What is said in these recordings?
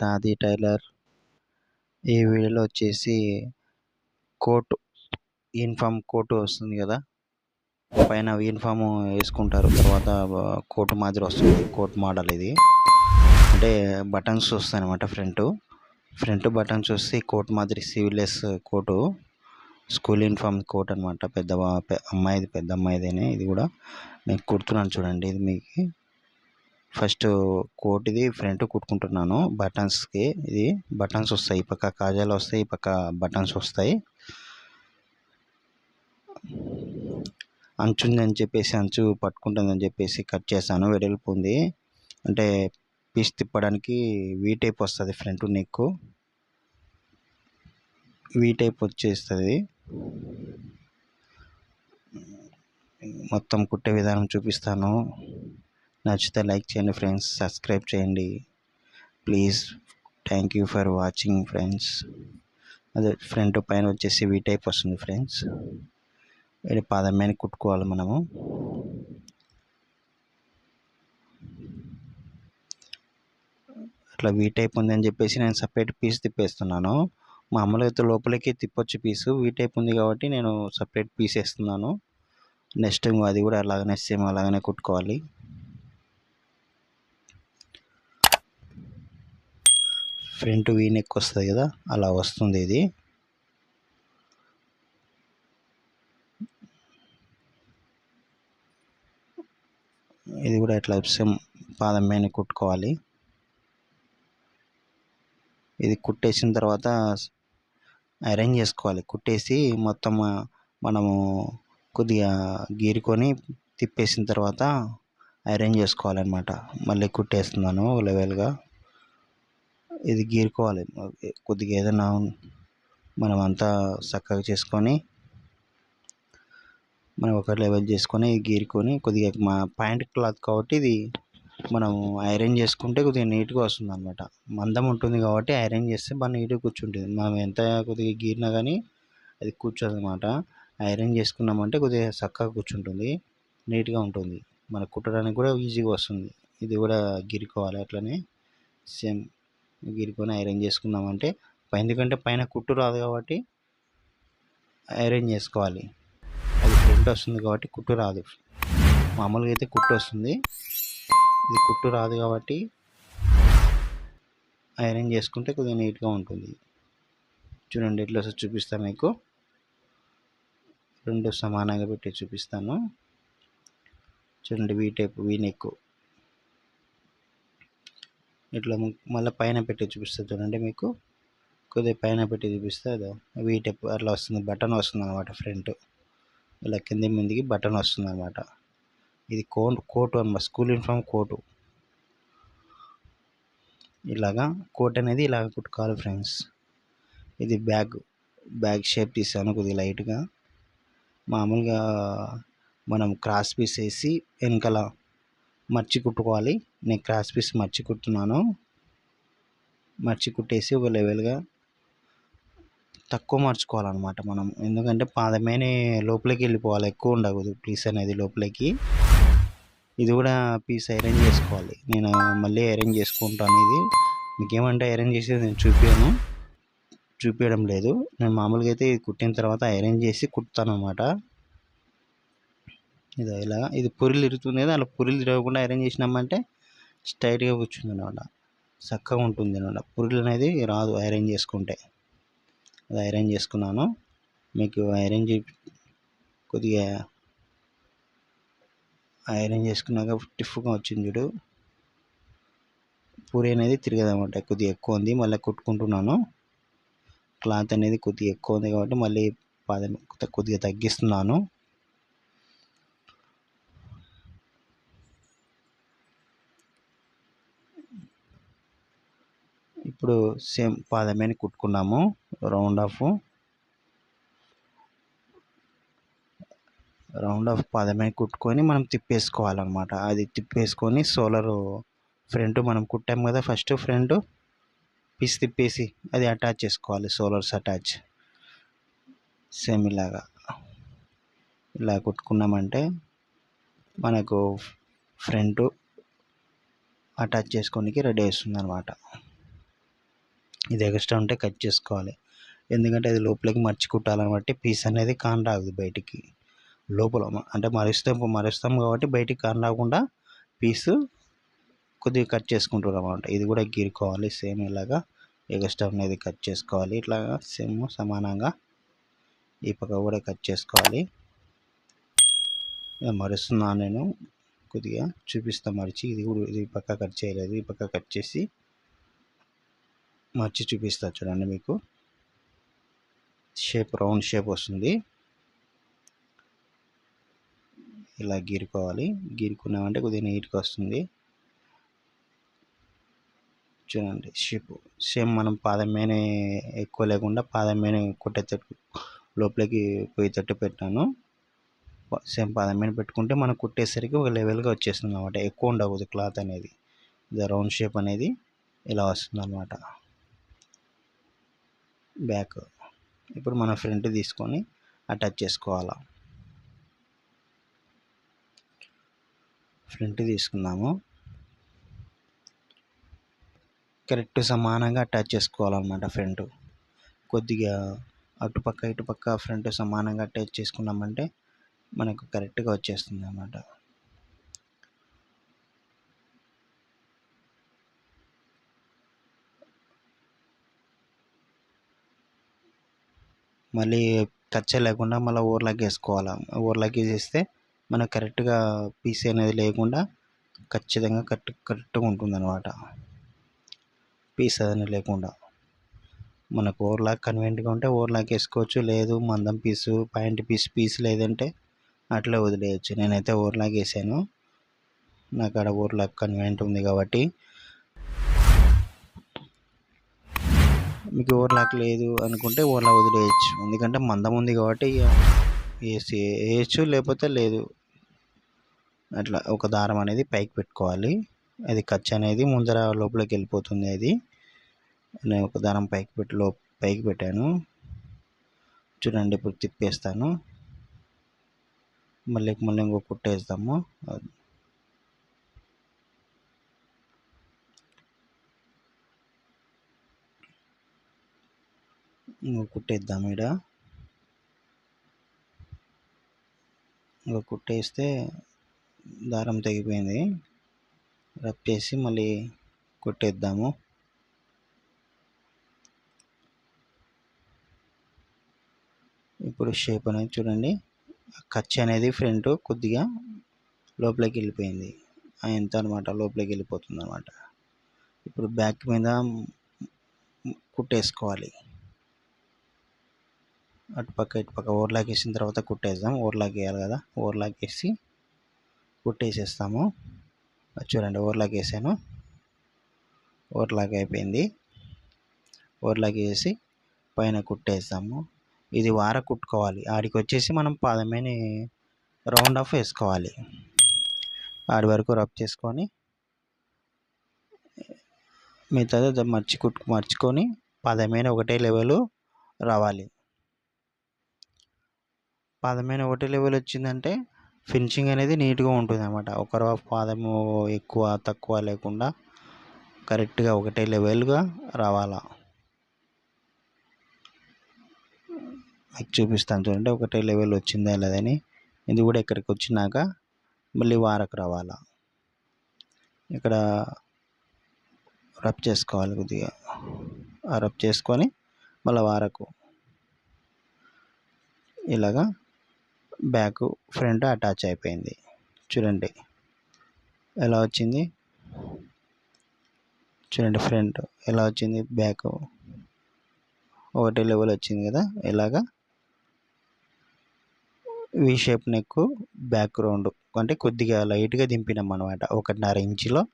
సాది tailor. ఈ వీడియోలో వచ్చేసి కోట్ యూనిఫామ్ కోట్ వస్తుంది కదా. పైన యూనిఫామ్ వేసుకుంటారు. తర్వాత కోట్ మాదిరి వస్తుంది. కోట్ మోడల్ ఇది. అంటే బటన్స్ వస్తాయి అనమాట ఫ్రంట్. ఫ్రంట్ బటన్స్ వస్తే కోట్ మాదిరి sleeveless coat. School uniform coat అనమాట పెద్ద అమ్మాయిది పెద్ద అమ్మాయిదేనే ఇది కూడా. నేను కుడుతున్నాను చూడండి. ఇది మీకు ఫస్ట్ కోట్ ఇది ఫ్రంట్ కుట్టుకుంటున్నాను. బటన్స్కి ఇది బటన్స్ వస్తాయి. ఈ పక్క కాజాలు వస్తాయి ఈ పక్క బటన్స్ వస్తాయి. అంచు ఉందని చెప్పేసి అంచు పట్టుకుంటుందని చెప్పేసి కట్ చేశాను. వెడల్పు ఉంది. అంటే పీస్ తిప్పడానికి వీ టైప్ వస్తుంది ఫ్రంట్ నెక్ వీ టైప్ వచ్చేస్తుంది. మొత్తం కుట్టే విధానం చూపిస్తాను. నచ్చితే లైక్ చేయండి ఫ్రెండ్స్ సబ్స్క్రైబ్ చేయండి. Please thank you for watching friends. అదే ఫ్రంట్ పైన వచ్చేసి వీ టైప్ వస్తుంది ఫ్రెండ్స్. ఇది పాదం మీద కుట్టుకోవాలి మనము. అట్లా వీ టైప్ ఉందని చెప్పేసి నేను సపరేట్ పీస్ తిప్పేస్తున్నాను. మామూలుగా అయితే లోపలికి తిప్పొచ్చు పీసు వీ టైప్ ఉంది కాబట్టి నేను సపరేట్ పీస్ వేస్తున్నాను. నెక్స్ట్ అది కూడా అలాగనే సేమ్ అలాగనే కుట్టుకోవాలి. ఫ్రంట్ వీ నెక్ వస్తుంది కదా అలా వస్తుంది ఇది. ఇది కూడా ఇట్లా సేమ్ పాదం మీద కుట్టుకోవాలి. ఇది కుట్టేసిన తర్వాత అరేంజ్ చేసుకోవాలి. కుట్టేసి మొత్తం మనము కొద్దిగా గీరుకొని తిప్పేసిన తర్వాత అరేంజ్ చేసుకోవాలన్నమాట. మళ్ళీ కుట్టేస్తున్నాను లెవెల్గా ఇది గీరుకోవాలి. కొద్దిగా ఏదైనా మనం అంతా చక్కగా చేసుకొని మనం ఒక లెవెల్ చేసుకొని గీరుకొని కొద్దిగా మా ప్యాంట్ క్లాత్ కాబట్టి ఇది మనం ఐరన్ చేసుకుంటే కొద్దిగా నీట్గా వస్తుంది అనమాట మందం ఉంటుంది కాబట్టి ఐరన్ చేస్తే బాగా నీట్గా కూర్చుంటుంది. మనం ఎంత కొద్దిగా గీరినా కానీ అది కూర్చోదు అనమాట ఐరన్ చేసుకున్నామంటే కొద్దిగా చక్కగా కూర్చుంటుంది. నీట్గా ఉంటుంది. మనకు కుట్టడానికి కూడా ఈజీగా వస్తుంది. ఇది కూడా గిరుకోవాలి అట్లనే. సేమ్ గిరుకొని ఐరన్ చేసుకుందామంటే ఎందుకంటే పైన కుట్టు రాదు కాబట్టి ఐరన్ చేసుకోవాలి. అది ఫ్రంట్ వస్తుంది కాబట్టి కుట్టు రాదు. మామూలుగా అయితే కుట్టు వస్తుంది. ఇది కుట్టు రాదు కాబట్టి ఐరన్ చేసుకుంటే కొద్దిగా నీట్గా ఉంటుంది. చూడండి ఎట్లా చూపిస్తాను మీకు. రెండు సమానంగా పెట్టి చూపిస్తాను. చూడండి వీ టైప్ వీ నెక్ ఇట్లా మళ్ళీ పైన పెట్టి చూపిస్తుంది చూడండి మీకు. కొద్దిగా పైన పెట్టి చూపిస్తే అదో వీటి అట్లా వస్తుంది బటన్ వస్తుంది అనమాట ఫ్రంట్. ఇలా కింది ముందుకి బటన్ వస్తుంది అనమాట ఇది కోట్ కోటు అనమాట స్కూల్ యూనిఫామ్ కోటు. ఇలాగా కోట్ అనేది ఇలాగ కుట్టుకోవాలి ఫ్రెండ్స్. ఇది బ్యాగ్ బ్యాగ్ షేప్ తీసాను కొద్దిగా లైట్గా. మామూలుగా మనం క్రాస్ పీస్ వేసి వెనకాల మర్చి కుట్టుకోవాలి నేను క్రాస్ పీస్ మర్చి కుట్టున్నాను మర్చి కుట్టేసి ఒక లెవెల్గా తక్కువ మార్చుకోవాలన్నమాట మనం. ఎందుకంటే పాదమేనే లోపలికి వెళ్ళిపోవాలి. ఎక్కువ ఉండకూడదు పీస్ అనేది లోపలికి. ఇది కూడా పీస్ ఐరన్ చేసుకోవాలి. నేను మళ్ళీ ఐరన్ చేసుకుంటాను ఇది. మీకేమంటే ఐరన్ చేసేది నేను చూపించాను చూపించడం లేదు. నేను మామూలుగా అయితే ఇది కుట్టిన తర్వాత ఐరన్ చేసి కుడతాను అనమాట ఇది ఇలా ఇది పొరిలు ఇరుగుతుంది కదా అలా పొరిలు తిరగకుండా ఐరన్ చేసినామంటే స్ట్రైట్గా కూర్చుంది అనమాట. చక్కగా ఉంటుంది అనమాట. పొరులు అనేది రాదు ఐరన్ చేసుకుంటే. అది ఐరన్ చేసుకున్నాను. మీకు ఐరన్ చే కొద్దిగా ఐరన్ చేసుకున్నాక టిఫ్గా వచ్చింది చూడు. పూరి అనేది తిరగదనమాట కొద్దిగా ఎక్కువ ఉంది. మళ్ళీ కుట్టుకుంటున్నాను. క్లాత్ అనేది కొద్దిగా ఎక్కువ ఉంది కాబట్టి మళ్ళీ పాదం కొద్దిగా తగ్గిస్తున్నాను. ఇప్పుడు సేమ్ పాదమేని కుట్టుకున్నాము రౌండ్ ఆఫ్. రౌండ్ ఆఫ్ పాదమేని కుట్టుకొని మనం తిప్పేసుకోవాలన్నమాట. అది తిప్పేసుకొని సోలర్ ఫ్రంట్ మనం కుట్టాము కదా ఫస్ట్ ఫ్రంట్ పీస్ తిప్పేసి అది అటాచ్ చేసుకోవాలి సోలర్స్ అటాచ్. సేమ్ ఇలాగా. ఇలా కుట్టుకున్నామంటే మనకు ఫ్రంట్ అటాచ్ చేసుకోనికి రెడీ అవుతుంది అనమాట ఇది ఎక్స్ట్రా ఉంటే కట్ చేసుకోవాలి. ఎందుకంటే అది లోపలికి మర్చి కుట్టాలని బట్టి పీస్ అనేది కాన్ రాదు బయటికి. లోపల అంటే మరుస్తాం మరుస్తాం కాబట్టి బయటికి కాన్ రాకుండా పీసు కొద్దిగా కట్ చేసుకుంటారు అనమాట ఇది కూడా గీరుకోవాలి. సేమ్ ఇలాగా ఎక్స్ట్రా అనేది కట్ చేసుకోవాలి. ఇట్లాగా సేమ్ సమానంగా ఈ పక్క కూడా కట్ చేసుకోవాలి. ఇక మరుస్తున్నాను నేను. కొద్దిగా చూపిస్తా మరిచి. ఇది కూడా ఇది పక్క కట్ చేయలేదు. ఈ పక్క కట్ చేసి మార్చి చూపిస్తా చూడండి మీకు. షేప్ రౌండ్ షేప్ వస్తుంది. ఇలా గీరుకోవాలి. గీరుకున్నామంటే కొద్దిగా నీట్గా వస్తుంది. చూడండి షేప్ సేమ్ మనం పాదం ఎక్కువ లేకుండా పాదం మీద కుట్టేటట్టు లోపలికి పోయేటట్టు పెట్టాను. సేమ్ పాదం పెట్టుకుంటే మనం కుట్టేసరికి ఒక లెవెల్గా వచ్చేస్తుంది అనమాట ఎక్కువ ఉండకూడదు క్లాత్ అనేది. ద రౌండ్ షేప్ అనేది ఇలా వస్తుంది అనమాట బ్యాక్. ఇప్పుడు మన ఫ్రంట్ తీసుకొని అటాచ్ చేసుకోవాలా. ఫ్రంట్ తీసుకున్నాము కరెక్ట్ సమానంగా అటాచ్ చేసుకోవాలన్నమాట ఫ్రంట్. కొద్దిగా అటుపక్క ఇటుపక్క ఫ్రంట్ సమానంగా అటాచ్ చేసుకున్నామంటే మనకు కరెక్ట్గా వచ్చేస్తుంది అన్నమాట మళ్ళీ కచ్చ లేకుండా మళ్ళీ ఓవర్లాక్ వేసుకోవాలి ఓవర్లాక్ వేసేస్తే మనకు కరెక్ట్గా పీస్ అనేది లేకుండా ఖచ్చితంగా కరెక్ట్ కరెక్ట్గా ఉంటుంది అనమాట పీస్ అనేది లేకుండా. మనకు ఓవర్లాక్ కన్వీనియంట్గా ఉంటే ఓవర్లాక్ వేసుకోవచ్చు లేదు మందం పీసు పాయింట్ పీస్ పీస్ లేదంటే అట్లే వదిలేయచ్చు. నేనైతే ఓవర్లాక్ వేసాను నాకు ఆడ ఓవర్లాక్ కన్వీనియంట్ ఉంది కాబట్టి మీకు ఓవర్లాక్ లేదు అనుకుంటే ఓవర్లాక్ వదిలేయచ్చు. ఎందుకంటే మందం ఉంది కాబట్టి ఇక వేసి వేయచ్చు లేకపోతే లేదు. అట్లా ఒక దారం అనేది పైకి పెట్టుకోవాలి. అది ఖర్చు అనేది ముందర లోపలికి వెళ్ళిపోతుంది అది. నేను ఒక దారం పైకి పెట్టి లో పైకి పెట్టాను. చూడండి ఇప్పుడు తిప్పేస్తాను. మళ్ళీ మళ్ళీ ఇంకో కుట్టేస్తాము ఇంకో కుట్టేద్దాం ఈడ. ఇంకో కుట్టేస్తే దారం తెగిపోయింది. రబ్ చేసి మళ్ళీ కుట్టేద్దాము. ఇప్పుడు షేప్ అనేది చూడండి. ఖర్చు అనేది ఫ్రంట్ కొద్దిగా లోపలికి వెళ్ళిపోయింది. ఎంత అనమాట? లోపలికి వెళ్ళిపోతుంది అనమాట ఇప్పుడు బ్యాక్ మీద కుట్టేసుకోవాలి. అటుపక్క ఇటుపక్క ఓవర్లాక్ వేసిన తర్వాత కుట్టేద్దాం. ఓవర్లాక్ వేయాలి కదా. ఓవర్లాక్ వేసి కుట్టేసేస్తాము చూడండి ఓవర్లాక్ వేసాను ఓవర్లాక్ అయిపోయింది ఓవర్లాక్ వేసి పైన కుట్టేస్తాము. ఇది వార కుట్టుకోవాలి. ఆడికి వచ్చేసి మనం పాదమేని రౌండ్ ఆఫ్ వేసుకోవాలి. ఆడి వరకు రబ్ చేసుకొని మిగతాది మర్చి కుట్టు మర్చుకొని పాదమైన ఒకటే లెవెల్ రావాలి. పాదమైన ఒకటే లెవెల్ వచ్చిందంటే ఫినిషింగ్ అనేది నీట్గా ఉంటుంది అనమాట ఒకరు పాదము ఎక్కువ తక్కువ లేకుండా కరెక్ట్గా ఒకటే లెవెల్గా రావాలా? మీకు చూపిస్తాను చూడండి ఒకటే లెవెల్ వచ్చిందా లేదని. ఇది కూడా ఇక్కడికి వచ్చినాక మళ్ళీ వారకు రావాలా? ఇక్కడ రబ్ చేసుకోవాలి కొద్దిగా. ఆ రబ్ చేసుకొని మళ్ళీ వారకు ఇలాగా బ్యాక్ ఫ్రంట్ అటాచ్ అయిపోయింది. చూడండి. ఎలా వచ్చింది? చూడండి ఫ్రంట్ ఎలా వచ్చింది? బ్యాక్ ఒకటే లెవెల్ వచ్చింది కదా? ఇలాగా V shape neck back round. అంటే కొద్దిగా లైట్గా దింపినాం అనమాట ఒకటిన్నర ఇంచులో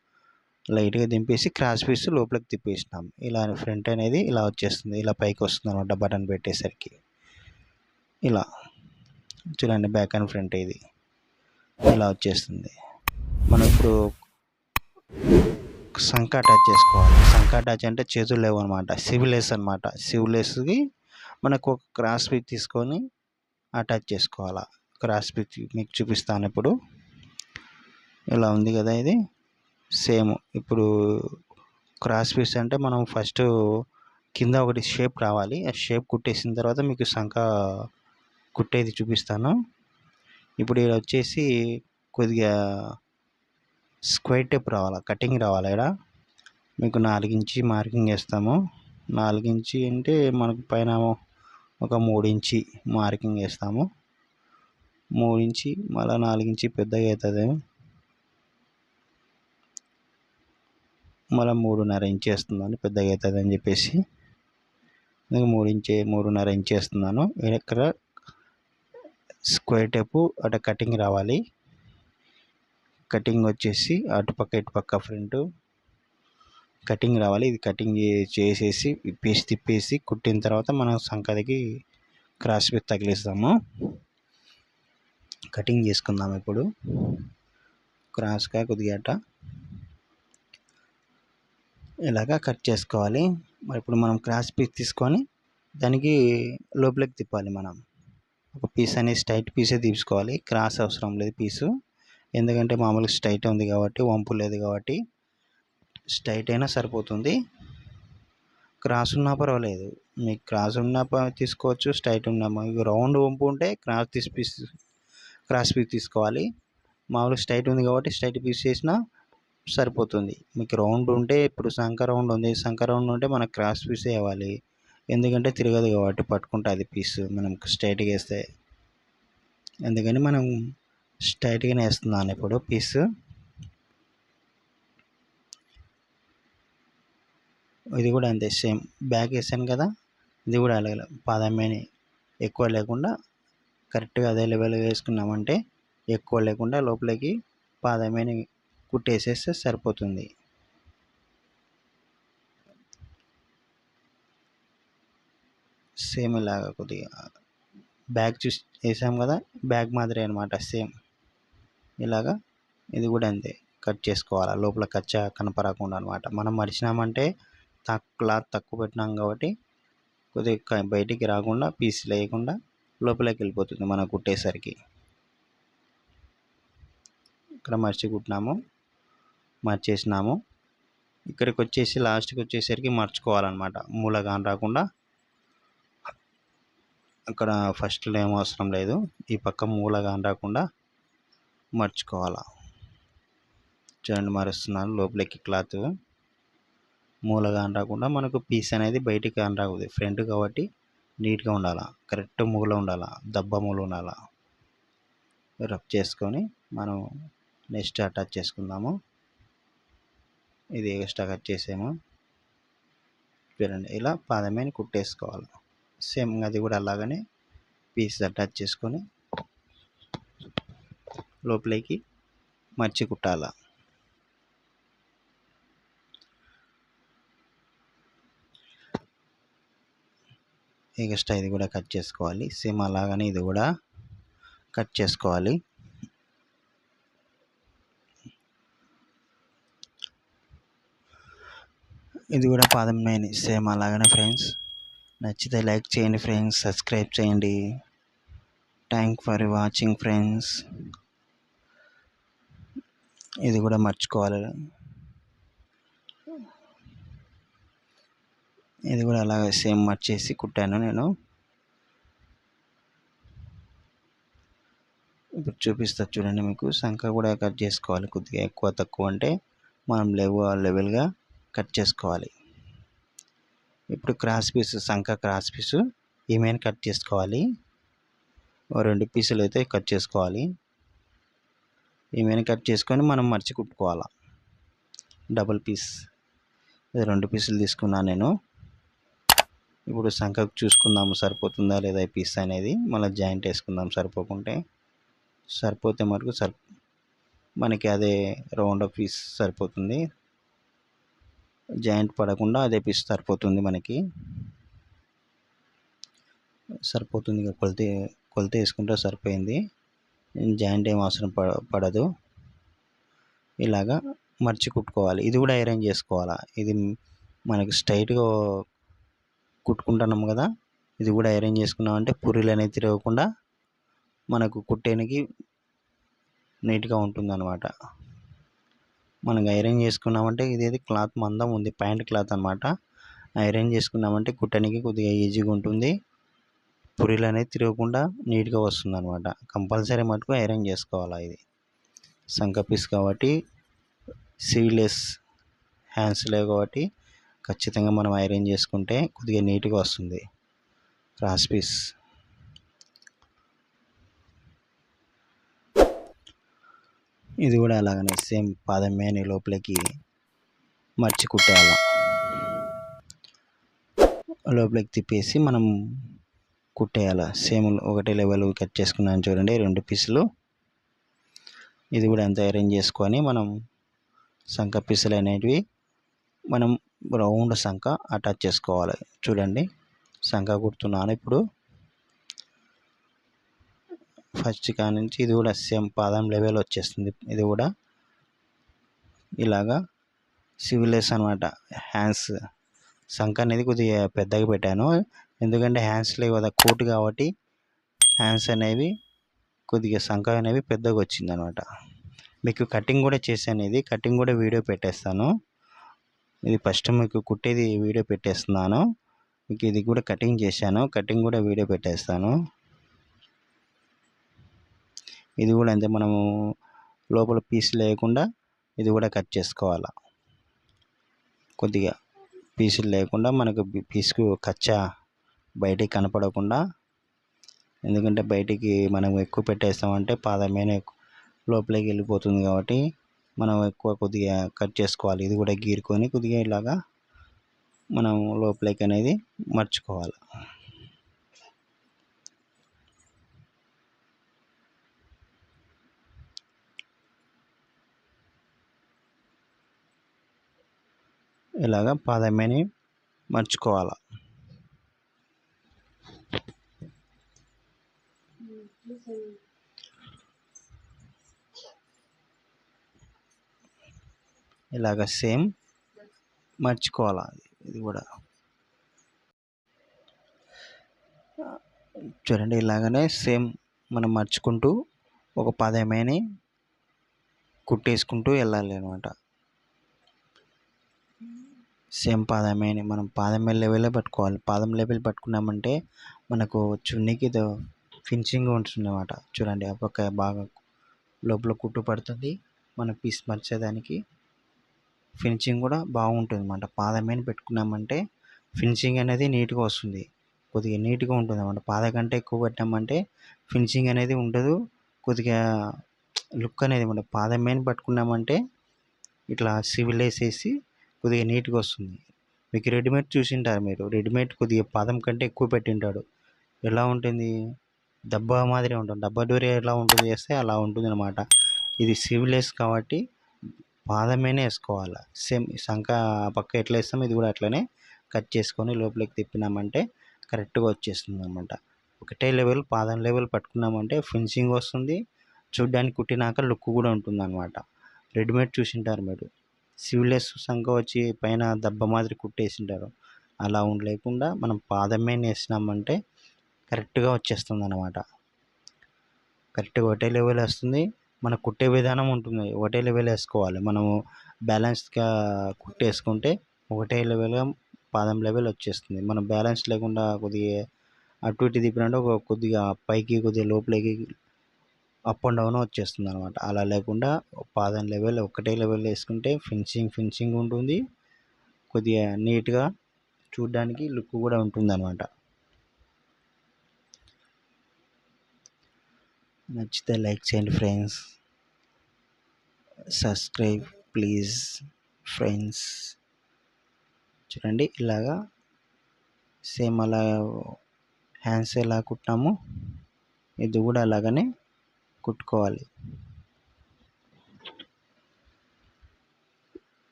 లైట్గా దింపేసి క్రాస్ పీస్ లోపలికి తిప్పేసినాం. ఇలా ఫ్రంట్ అనేది ఇలా వచ్చేస్తుంది. ఇలా పైకి వస్తుంది అనమాట బటన్ పెట్టేసరికి. ఇలా. చూడండి బ్యాక్ అండ్ ఫ్రంట్ ఇది. ఇలా వచ్చేస్తుంది. మనం ఇప్పుడు సంఖ అటాచ్ చేసుకోవాలి. సంఖ అటాచ్ అంటే చేతులు లేవు అనమాట సివిలేస్ అనమాట సివిలేస్కి మనకు ఒక క్రాస్ పీస్ తీసుకొని అటాచ్ చేసుకోవాలా. క్రాస్ పీస్ మీకు చూపిస్తాను ఇప్పుడు. ఇలా ఉంది కదా ఇది. సేమ్ ఇప్పుడు క్రాస్ పీస్ అంటే మనం ఫస్ట్ కింద ఒకటి షేప్ రావాలి. ఆ షేప్ కుట్టేసిన తర్వాత మీకు సంఖ కుట్టేది చూపిస్తాను. ఇప్పుడు ఇక్కడ వచ్చేసి కొద్దిగా స్క్వైర్ టేప్ రావాలా కటింగ్ రావాలి ఇక్కడ మీకు నాలుగించి మార్కింగ్ వేస్తాము నాలుగించి అంటే మనకు పైన ఒక మూడించి మార్కింగ్ వేస్తాము మూడించి మళ్ళీ నాలుగించి పెద్దగా అవుతుంది. మళ్ళీ మూడున్నర ఇంచ్ వేస్తుందని పెద్దగా అవుతుంది అని చెప్పేసి. మూడు ఇంచే మూడున్నర ఇంచ్ వేస్తున్నాను. ఇక్కడ స్క్వేర్ టేపు అటు కటింగ్ రావాలి. కటింగ్ వచ్చేసి అటుపక్క ఇటుపక్క ఫ్రంట్. కటింగ్ రావాలి. ఇది కటింగ్ చేసేసి విప్పేసి తిప్పేసి కుట్టిన తర్వాత మనం సంకదికి క్రాస్ విత్ తగిలిస్తాము. కటింగ్ చేసుకుందాం ఇప్పుడు. క్రాస్గా కొద్దిగాట అట్ట ఇలాగా కట్ చేసుకోవాలి. మరి ఇప్పుడు మనం క్రాస్ పీస్ తీసుకొని దానికి లోపలికి తిప్పాలి మనం. ఒక పీస్ అనేది స్ట్రైట్ పీసే తీసుకోవాలి. క్రాస్ అవసరం లేదు పీసు ఎందుకంటే మామూలుగా స్ట్రైట్ ఉంది కాబట్టి వంపు లేదు కాబట్టి స్ట్రైట్ అయినా సరిపోతుంది. క్రాస్ ఉన్నా పర్వాలేదు. మీకు క్రాస్ ఉన్నా తీసుకోవచ్చు స్ట్రైట్ ఉన్నా మీకు రౌండ్ వంపు ఉంటే క్రాస్ తీసి పీస్ క్రాస్ పీస్ తీసుకోవాలి. మామూలుగా స్ట్రైట్ ఉంది కాబట్టి స్ట్రైట్ పీస్ చేసినా సరిపోతుంది. మీకు రౌండ్ ఉంటే ఇప్పుడు సంఖ రౌండ్ ఉంది సంఖ రౌండ్ ఉంటే మనకు క్రాస్ పీస్ వేయాలి ఎందుకంటే తిరగదు కాబట్టి పట్టుకుంటుంది పీస్. మనం స్ట్రైట్గా వేస్తే. అందుకని మనం స్ట్రైట్గానే వేస్తున్నాను ఇప్పుడు పీస్. ఇది కూడా అంతే సేమ్. బ్యాక్ వేసాను కదా ఇది కూడా అలాగే. పాదమేని ఎక్కువ లేకుండా కరెక్ట్గా అదే లెవెల్గా వేసుకున్నామంటే ఎక్కువ లేకుండా లోపలికి పాదమేని కుట్టేసేస్తే సరిపోతుంది. సేమ్ ఇలాగా కొద్దిగా బ్యాగ్ చూసి వేసాం కదా బ్యాగ్ మాదిరి అనమాట సేమ్. ఇలాగా ఇది కూడా అంతే కట్ చేసుకోవాలి లోపల కచ్చ కనపడకుండా అనమాట మనం మడిచినామంటే క్లాత్ తక్కువ పెట్టినాం కాబట్టి కొద్దిగా బయటికి రాకుండా పీస్ లేకుండా లోపలికి వెళ్ళిపోతుంది మనం కుట్టేసరికి. ఇక్కడ మర్చి కుట్టినాము మర్చేసినాము. ఇక్కడికి వచ్చేసి లాస్ట్కి వచ్చేసరికి మర్చుకోవాలన్నమాట. మూలగాన్ రాకుండా అక్కడ ఫస్ట్లో ఏం అవసరం లేదు. ఈ పక్క మూలగా రాకుండా మర్చుకోవాలా? చూడండి మరుస్తున్నాను లోపలికి క్లాత్ మూలగా రాకుండా మనకు పీస్ అనేది బయటికి రాకూడదు. ఫ్రంట్ కాబట్టి నీట్గా ఉండాలా? కరెక్ట్ మూల ఉండాలా? దబ్బ మూల ఉండాలా? రబ్ చేసుకొని మనం నెక్స్ట్ అటాచ్ చేసుకుందాము. ఇది ఎక్స్ట్రా కట్ చేసాము. చూడండి. ఇలా పాదమైన కుట్టేసుకోవాలి. సేమ్ అది కూడా అలాగనే పీస్ అటాచ్ చేసుకొని లోపలికి మర్చి కుట్టాల. ఎగస్ట్రా ఇది కూడా కట్ చేసుకోవాలి. సేమ్ అలాగనే ఇది కూడా కట్ చేసుకోవాలి. ఇది కూడా పాదం మేని సేమ్ అలాగనే ఫ్రెండ్స్. నచ్చితే లైక్ చేయండి ఫ్రెండ్స్ సబ్స్క్రైబ్ చేయండి. థ్యాంక్ ఫర్ వాచింగ్ ఫ్రెండ్స్ ఇది కూడా మర్చిపోవాలి. ఇది కూడా అలాగే సేమ్ మర్చేసి కుట్టాను నేను. ఇప్పుడు చూపిస్తా చూడండి మీకు. శంఖ కూడా కట్ చేసుకోవాలి. కొద్దిగా ఎక్కువ తక్కువ అంటే మనం లెవ లెవెల్గా కట్ చేసుకోవాలి. ఇప్పుడు క్రాస్ పీస్ సంఖ క్రాస్ పీసు ఈమెను కట్ చేసుకోవాలి. రెండు పీసులు అయితే కట్ చేసుకోవాలి. ఈమెను కట్ చేసుకొని మనం మర్చి కుట్టుకోవాలా. డబుల్ పీస్ రెండు పీసులు తీసుకున్నాను నేను. ఇప్పుడు సంఖకు చూసుకుందాము సరిపోతుందా లేదా ఈ పీస్ అనేది. మళ్ళీ జాయింట్ వేసుకుందాం సరిపోకుంటే. సరిపోతే మటుకు సరి మనకి అదే రౌండ్ ఆఫ్ పీస్ సరిపోతుంది. జాయింట్ పడకుండా అదే పీస్ సరిపోతుంది మనకి. సరిపోతుంది ఇక కొలత కొలత వేసుకుంటే సరిపోయింది. జాయింట్ ఏం అవసరం పడ పడదు. ఇలాగా మర్చి కుట్టుకోవాలి. ఇది కూడా ఐరన్ చేసుకోవాలా? ఇది మనకి స్ట్రైట్గా కుట్టుకుంటున్నాము కదా. ఇది కూడా ఐరన్ చేసుకున్నామంటే పూరీలు అనేవి తిరగకుండా మనకు కుట్టేనికి నీట్గా ఉంటుంది అనమాట మనం ఐరన్ చేసుకున్నామంటే ఇదేది క్లాత్ మందం ఉంది ప్యాంట్ క్లాత్ అనమాట ఐరన్ చేసుకున్నామంటే కుట్టడానికి కొద్దిగా ఈజీగా ఉంటుంది. పురిలు అనేది తిరగకుండా నీట్గా వస్తుంది అనమాట కంపల్సరీ మటుకు ఐరన్ చేసుకోవాలా ఇది. సంక పీస్ కాబట్టి సీలెస్ హ్యాండ్స్ లేవు కాబట్టి ఖచ్చితంగా మనం ఐరన్ చేసుకుంటే కొద్దిగా నీట్గా వస్తుంది. Cross piece. ఇది కూడా అలాగనే సేమ్ పాదం మేని లోపలికి మర్చి కుట్టేయాల లోపలికి తిప్పేసి మనం కుట్టేయాల. సేమ్ ఒకటే లెవెల్ కట్ చేసుకున్నాను చూడండి రెండు పీసులు. ఇది కూడా అంత అరేంజ్ చేసుకొని మనం సంక పీసులు అనేటివి మనం రౌండ్ సంఖ అటాచ్ చేసుకోవాలి. చూడండి సంఖ కుడుతున్నాను ఇప్పుడు. ఫస్ట్ కా నుంచి ఇది కూడా సేమ్ పాదం లెవెల్ వచ్చేస్తుంది. ఇది కూడా ఇలాగా సివిలెస్ అనమాట హ్యాండ్స్ సంఖ అనేది కొద్దిగా పెద్దగా పెట్టాను. ఎందుకంటే హ్యాండ్స్ లేవు కదా కోట్ కాబట్టి హ్యాండ్స్ అనేవి కొద్దిగా సంఖ అనేవి పెద్దగా వచ్చింది అనమాట మీకు కటింగ్ కూడా చేశాను ఇది. కటింగ్ కూడా వీడియో పెట్టేస్తాను. ఇది ఫస్ట్ మీకు కుట్టేది వీడియో పెట్టేస్తున్నాను. మీకు ఇది కూడా కటింగ్ చేశాను. కటింగ్ కూడా వీడియో పెట్టేస్తాను. ఇది కూడా అంతే మనము లోపల పీస్ లేకుండా ఇది కూడా కట్ చేసుకోవాలి. కొద్దిగా పీసులు లేకుండా మనకు పీసుకు కచ్చా బయటికి కనపడకుండా ఎందుకంటే బయటికి మనం ఎక్కువ పెట్టేస్తామంటే పాదమైన లోపలికి వెళ్ళిపోతుంది కాబట్టి మనం ఎక్కువ కొద్దిగా కట్ చేసుకోవాలి. ఇది కూడా గీరుకొని కొద్దిగా ఇలాగా మనం లోపలికి అనేది మర్చుకోవాలి. ఇలాగ పాదమేని మర్చుకోవాలి. ఇలాగ సేమ్ మర్చుకోవాలి. ఇది కూడా. చూడండి ఇలాగనే సేమ్ మనం మర్చుకుంటూ ఒక పదమేని కుట్టేసుకుంటూ వెళ్ళాలి అనమాట సేమ్ పాదమే మనం పాదం లెవెల్లో పట్టుకోవాలి. పాదం లెవెల్ పట్టుకున్నామంటే మనకు చున్నీకి ఫినిషింగ్ ఉంటుంది అన్నమాట చూడండి ఆ పక్క బాగా లోపల కుట్టు పడుతుంది. మన పీస్ మర్చేదానికి ఫినిషింగ్ కూడా బాగుంటుంది అన్నమాట పాదమేని పెట్టుకున్నామంటే ఫినిషింగ్ అనేది నీట్గా వస్తుంది. కొద్దిగా నీట్గా ఉంటుంది అన్నమాట పాద కంటే ఎక్కువ పెట్టామంటే ఫినిషింగ్ అనేది ఉండదు. కొద్దిగా లుక్ అనేది ఉండదు. పాదం పట్టుకున్నామంటే ఇట్లా సివిల్ వేసేసి కొద్దిగా నీట్గా వస్తుంది. మీకు రెడీమేడ్ చూసింటారు మీరు. రెడీమేడ్ కొద్దిగా పాదం కంటే ఎక్కువ పెట్టింటాడు. ఎలా ఉంటుంది? డబ్బా మాదిరి ఉంటుంది. డబ్బా డోరీ ఎలా ఉంటుంది వేస్తే అలా ఉంటుంది అనమాట ఇది సివిలేస్ కాబట్టి పాదమేనే వేసుకోవాలి. సేమ్ శంఖ పక్క ఎట్లా వేస్తామో ఇది కూడా అట్లనే కట్ చేసుకొని లోపలికి తిప్పినామంటే కరెక్ట్గా వచ్చేస్తుంది అనమాట ఒకటే లెవెల్ పాదం లెవెల్ పట్టుకున్నామంటే ఫినిషింగ్ వస్తుంది. చూడ్డానికి కుట్టినాక లుక్ కూడా ఉంటుంది అనమాట రెడీమేడ్ చూసింటారు మీరు. సివిలెస్ సంఖ వచ్చి పైన దెబ్బ మాదిరి కుట్టేసింటారు. అలా ఉండలేకుండా మనం పాదమే వేసినామంటే కరెక్ట్గా వచ్చేస్తుంది అనమాట కరెక్ట్గా ఒకటే లెవెల్ వస్తుంది. మన కుట్టే విధానం ఉంటుంది. ఒకటే లెవెల్ వేసుకోవాలి. మనము బ్యాలెన్స్గా కుట్టేసుకుంటే ఒకటే లెవెల్గా పాదం లెవెల్ వచ్చేస్తుంది. మనం బ్యాలెన్స్ లేకుండా కొద్దిగా అటు ఇటు తిప్పినట్టు ఒక కొద్దిగా పైకి కొద్దిగా లోపలికి అప్ అండ్ డౌన్ వచ్చేస్తుంది అనమాట అలా లేకుండా పాదం లెవెల్ ఒకటే లెవెల్ వేసుకుంటే ఫినిషింగ్ ఫినిషింగ్ ఉంటుంది. కొద్దిగా నీట్గా చూడడానికి లుక్ కూడా ఉంటుంది అనమాట నచ్చితే లైక్ చేయండి ఫ్రెండ్స్. Subscribe please friends. చూడండి ఇలాగా సేమ్ అలా హ్యాండ్స్ ఎలా కుట్టామో ఇది కూడా అలాగనే కుట్టుకోవాలి.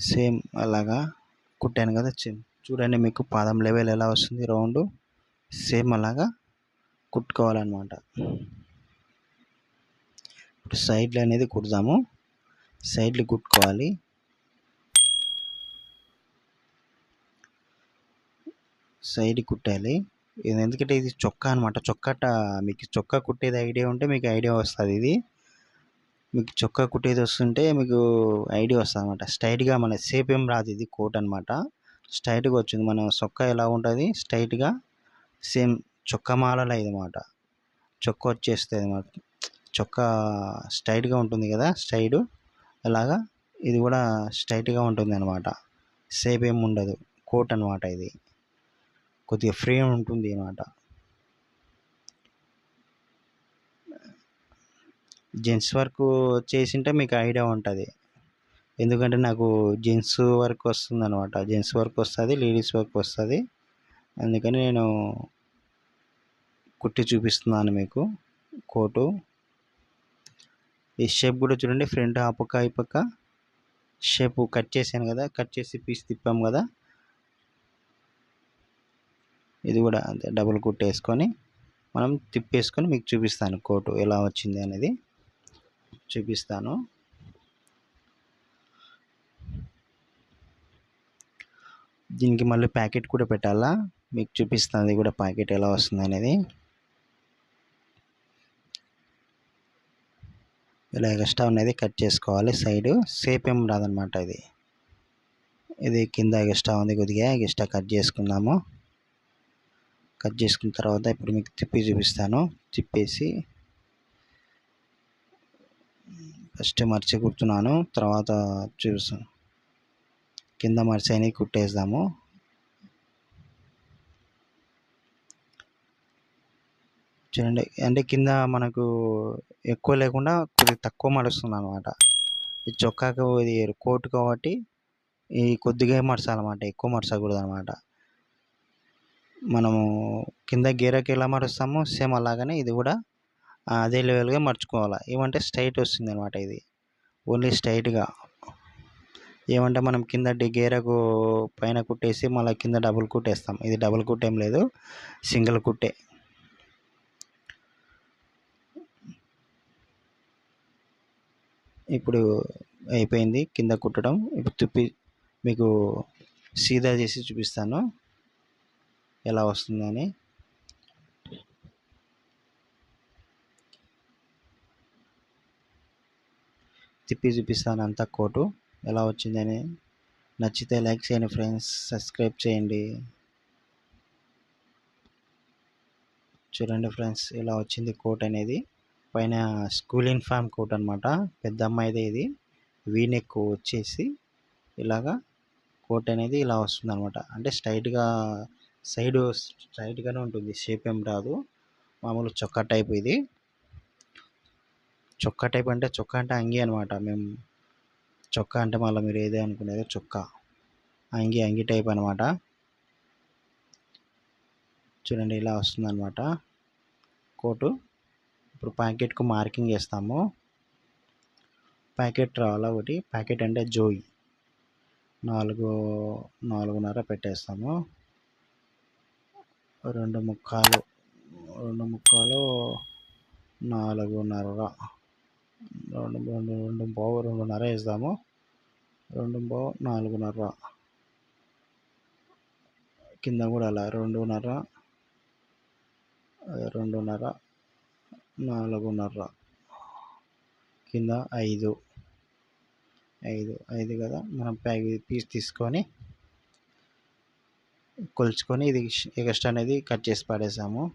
సేమ్ అలాగా కుట్టాను కదా చూడండి మీకు పాదం లెవెల్ ఎలా వస్తుంది రౌండ్. సేమ్ అలాగా కుట్టుకోవాలన్నమాట. ఇప్పుడు సైడ్లు అనేది కుడదాము. సైడ్లు కుట్టుకోవాలి. సైడ్ కుట్టాలి. ఇది ఎందుకంటే ఇది చొక్కా అనమాట చొక్కట మీకు చొక్కా కుట్టేది ఐడియా ఉంటే మీకు ఐడియా వస్తుంది ఇది. మీకు చొక్కా కుట్టేది వస్తుంటే మీకు ఐడియా వస్తుంది అనమాట స్ట్రైట్గా మన సేప్ ఏం రాదు ఇది కోట్ అనమాట స్ట్రైట్గా వచ్చింది. మన చొక్కా ఎలా ఉంటుంది? స్ట్రైట్గా సేమ్ చొక్కా మాలలా ఇది అనమాట చొక్కా వచ్చేస్తుంది అనమాట చొక్కా స్ట్రైట్గా ఉంటుంది కదా స్ట్రైడ్ అలాగా ఇది కూడా స్ట్రైట్గా ఉంటుంది అనమాట సేప్ ఏమి ఉండదు. కోట్ అనమాట ఇది. కొద్దిగా ఫ్రీ ఉంటుంది అనమాట జెంట్స్ వర్క్ చేసింటే మీకు ఐడియా ఉంటుంది. ఎందుకంటే నాకు జెంట్స్ వర్క్ వస్తుంది అనమాట జెంట్స్ వర్క్ వస్తుంది లేడీస్ వర్క్ వస్తుంది. అందుకని నేను కుట్టి చూపిస్తున్నాను మీకు కోటు. ఈ షేప్ కూడా చూడండి ఫ్రంట్ ఆ పక్క ఈ పక్క. షేప్ కట్ చేశాను కదా కట్ చేసి పీస్ తిప్పాము కదా. ఇది కూడా అంతే డబుల్ కుట్ వేసుకొని మనం తిప్పేసుకొని మీకు చూపిస్తాను కోటు ఎలా వచ్చింది అనేది. చూపిస్తాను. దీనికి మళ్ళీ ప్యాకెట్ కూడా పెట్టాలా? మీకు చూపిస్తాను అది కూడా ప్యాకెట్ ఎలా వస్తుంది అనేది. ఇలా ఎక్స్ట్రా అనేది కట్ చేసుకోవాలి సైడ్ సేప్ ఏం రాదనమాట ఇది. ఇది కింద ఎక్స్ట్రా ఉంది కొద్దిగా ఎక్స్ట్రా కట్ చేసుకుందాము. కట్ చేసుకున్న తర్వాత ఇప్పుడు మీకు తిప్పి చూపిస్తాను. తిప్పేసి ఫస్ట్ మర్చి కుడుతున్నాను. తర్వాత చూపిస్తాను. కింద మర్చి అనేది కుట్టేద్దాము. చూడండి అంటే కింద మనకు ఎక్కువ లేకుండా కొద్దిగా తక్కువ మడుస్తుంది అనమాట ఈ చొక్కాకు ఇది కోట్ కాబట్టి ఈ కొద్దిగా మడచాలన్నమాట ఎక్కువ మడచకూడదు అనమాట మనము కింద గేరకి ఎలా మరుస్తామో సేమ్ అలాగనే ఇది కూడా అదే లెవెల్గా మర్చుకోవాలి? ఏమంటే స్ట్రైట్ వస్తుంది అనమాట ఇది. ఓన్లీ స్ట్రైట్గా. ఏమంటే మనం కింద గేరకు పైన కుట్టేసి మళ్ళీ కింద డబుల్ కుట్టేస్తాం. ఇది డబుల్ కుట్టేం లేదు సింగిల్ కుట్టే. ఇప్పుడు అయిపోయింది కింద కుట్టడం. ఇప్పుడు తిప్పి మీకు సీదా చేసి చూపిస్తాను. ఎలా వస్తుందని. తిప్పి చూపిస్తాను అంతా కోటు ఎలా వచ్చిందని. నచ్చితే లైక్ చేయండి ఫ్రెండ్స్ సబ్స్క్రైబ్ చేయండి. చూడండి ఫ్రెండ్స్ ఇలా వచ్చింది కోట్ అనేది. పైన స్కూల్ యూనిఫామ్ కోట్ అనమాట పెద్ద అమ్మాయిదే ఇది. వీనెక్ వచ్చేసి ఇలాగా కోట్ అనేది ఇలా వస్తుంది అనమాట అంటే స్ట్రైట్గా సైడ్ స్ట్రైట్గానే ఉంటుంది. షేప్ ఏం రాదు. మామూలు చొక్కా టైప్ ఇది. చొక్కా టైప్ అంటే చొక్కా అంటే అంగి అనమాట మేము చొక్కా అంటే మళ్ళీ మీరు ఏదే అనుకునేది చొక్కా. అంగి అంగి టైప్ అనమాట చూడండి ఇలా వస్తుందన్నమాట. కోటు. ఇప్పుడు ప్యాకెట్కు మార్కింగ్ చేస్తాము. ప్యాకెట్ రావాలా ఒకటి. ప్యాకెట్ అంటే జోయి. నాలుగు నాలుగున్నర పెట్టేస్తాము. రెండు ముక్కాలు రెండు ముక్కాలు నాలుగున్నర. రెండు రెండు రెండు పావు రెండున్నర వేస్తాము. రెండు పావు నాలుగున్నర. కింద కూడా అలా రెండున్నర రెండున్నర నాలుగున్నర. కింద ఐదు. ఐదు ఐదు కదా? మనం ప్యాక్ పీస్ తీసుకొని కొలుచుకొని ఇది ఎగస్ట్రా అనేది కట్ చేసి పడేసాము.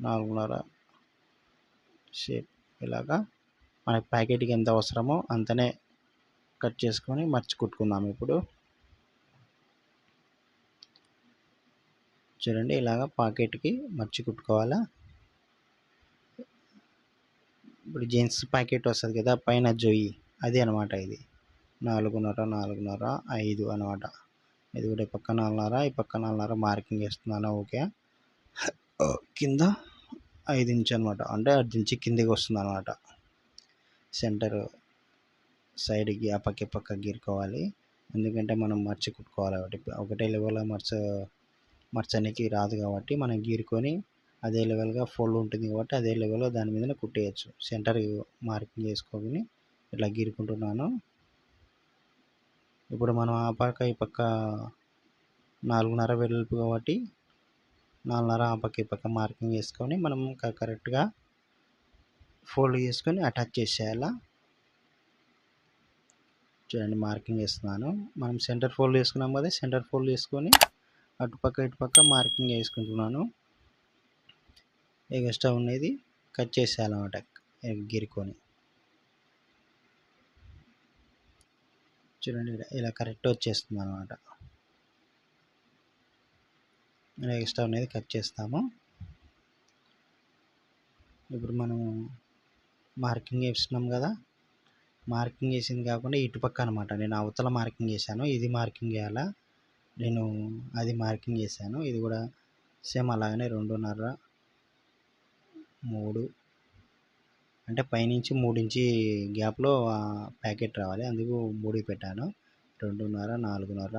నాలుగున్నర షేప్ ఇలాగా మనకి ప్యాకెట్కి ఎంత అవసరమో అంతనే కట్ చేసుకొని మర్చి కుట్టుకుందాం ఇప్పుడు. చూడండి ఇలాగ పాకెట్కి మర్చి కుట్టుకోవాలా? ఇప్పుడు జీన్స్ ప్యాకెట్ వస్తుంది కదా పైన జొయ్యి. అది అనమాట ఇది. నాలుగున్నర నాలుగున్నర ఐదు అనమాట ఇది కూడా ఈ పక్క నాలుగున్నర ఈ పక్క నాలుగున్నర మార్కింగ్ చేస్తున్నాను? ఓకే. కింద ఐదు ఇంచ్ అనమాట అంటే అది నుంచి కిందికి వస్తుంది అనమాట సెంటర్ సైడ్కి ఆ పక్క పక్క గీరుకోవాలి. ఎందుకంటే మనం మర్చి కుట్టుకోవాలి కాబట్టి. ఒకటే లెవెల్లో మర్చ మర్చనికి రాదు కాబట్టి మనం గీరుకొని అదే లెవెల్గా ఫోల్డ్ ఉంటుంది కాబట్టి అదే లెవెల్లో దాని మీదనే కుట్టేయచ్చు. సెంటర్ మార్కింగ్ చేసుకొని ఇట్లా గీరుకుంటున్నాను. ఇప్పుడు మనం ఆ పక్క ఈ పక్క నాలుగున్నర వెడల్పు కాబట్టి నాలుగున్నర ఆ పక్క ఈ పక్క మార్కింగ్ చేసుకొని మనం కరెక్ట్గా ఫోల్డ్ చేసుకొని అటాచ్ చేసేయాలా? చూడండి మార్కింగ్ వేస్తున్నాను మనం సెంటర్ ఫోల్డ్ చేసుకున్నాం కదా సెంటర్ ఫోల్డ్ చేసుకొని అటుపక్క ఇటుపక్క మార్కింగ్ వేసుకుంటున్నాను ఎగస్ట్రా అనేది కట్ చేసేయాలన్నమాట గిరుకొని. చూడండి ఇలా కరెక్ట్ వచ్చేస్తుంది అనమాట ఎక్స్ట్రా అనేది కట్ చేస్తాము. ఇప్పుడు మనము మార్కింగ్ వేస్తున్నాం కదా. మార్కింగ్ వేసింది కాకుండా ఇటుపక్క అనమాట నేను అవతల మార్కింగ్ చేశాను ఇది మార్కింగ్ చేయాలా? నేను అది మార్కింగ్ చేశాను ఇది కూడా సేమ్ అలాగనే రెండున్నర మూడు అంటే పైనుంచి మూడు గ్యాప్లో ప్యాకెట్ రావాలి. అందుకు మూడు పెట్టాను. రెండున్నర నాలుగున్నర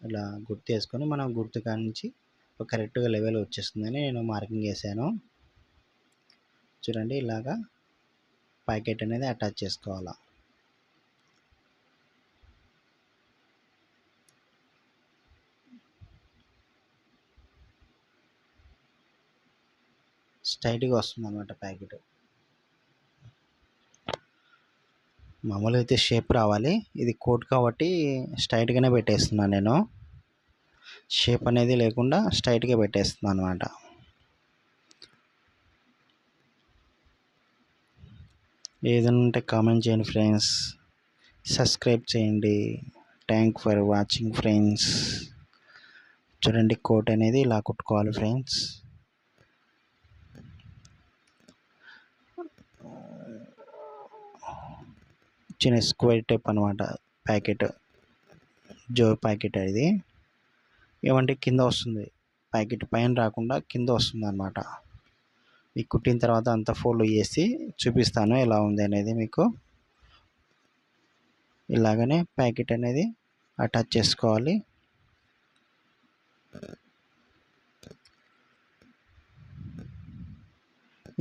ఇలా గుర్తు వేసుకొని మనం గుర్తు కానించి కరెక్ట్గా లెవెల్ వచ్చేస్తుందని నేను మార్కింగ్ చేశాను. చూడండి ఇలాగా ప్యాకెట్ అనేది అటాచ్ చేసుకోవాలా. స్ట్రైట్గా వస్తుంది అనమాట ప్యాకెట్. మామూలుగా అయితే షేప్ రావాలి. ఇది కోట్ కాబట్టి స్ట్రైట్గానే పెట్టేస్తున్నాను నేను. షేప్ అనేది లేకుండా స్ట్రైట్గా పెట్టేస్తున్నాను అనమాట ఏదైనా ఉంటే కామెంట్ చేయండి ఫ్రెండ్స్. సబ్స్క్రైబ్ చేయండి. Thank for watching friends. చూడండి కోట్ అనేది ఇలా కుట్టుకోవాలి ఫ్రెండ్స్. చిన్న స్క్వేర్ టైప్ అనమాట ప్యాకెట్ జో ప్యాకెట్ ఇది ఏమంటే కింద వస్తుంది. ప్యాకెట్ పైన రాకుండా కింద వస్తుంది అనమాట మీకు కుట్టిన తర్వాత అంతా ఫోల్డ్ చేసి చూపిస్తాను ఎలా ఉంది అనేది మీకు. ఇలాగనే ప్యాకెట్ అనేది అటాచ్ చేసుకోవాలి.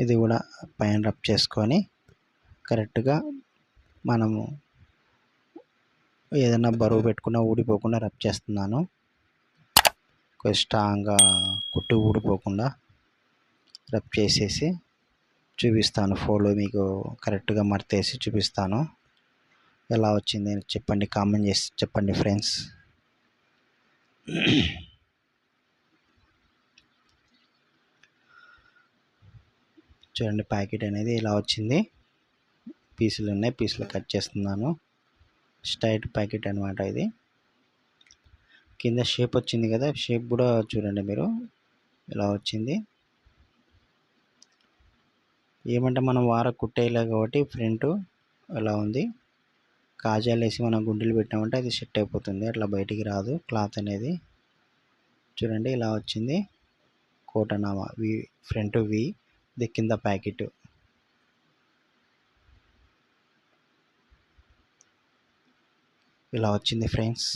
ఇది కూడా పైన రబ్ చేసుకొని కరెక్ట్గా మనము ఏదైనా బరువు పెట్టుకున్నా ఊడిపోకుండా రబ్ చేస్తున్నాను. కొంచెం స్ట్రాంగ్గా కుట్టు ఊడిపోకుండా రబ్ చేసేసి చూపిస్తాను. ఫోటో మీకు కరెక్ట్గా మర్తేసి చూపిస్తాను. ఎలా వచ్చింది చెప్పండి కామెంట్ చేసి చెప్పండి ఫ్రెండ్స్. చూడండి ప్యాకెట్ అనేది ఇలా వచ్చింది. పీసులు ఉన్నాయి. పీసులు కట్ చేస్తున్నాను. స్ట్రైట్ ప్యాకెట్ అనమాట ఇది. కింద షేప్ వచ్చింది కదా షేప్ కూడా చూడండి మీరు. ఇలా వచ్చింది. ఏమంటే మనం వార కుట్టేలా కాబట్టి ఫ్రంట్ ఇలా ఉంది. కాజాలు వేసి మనం గుండెలు పెట్టామంటే అది సెట్ అయిపోతుంది. అట్లా బయటికి రాదు. క్లాత్ అనేది. చూడండి ఇలా వచ్చింది. కోటనామా వి ఫ్రంట్ వి ఇది కింద ప్యాకెట్. ఇలా వచ్చింది ఫ్రెండ్స్.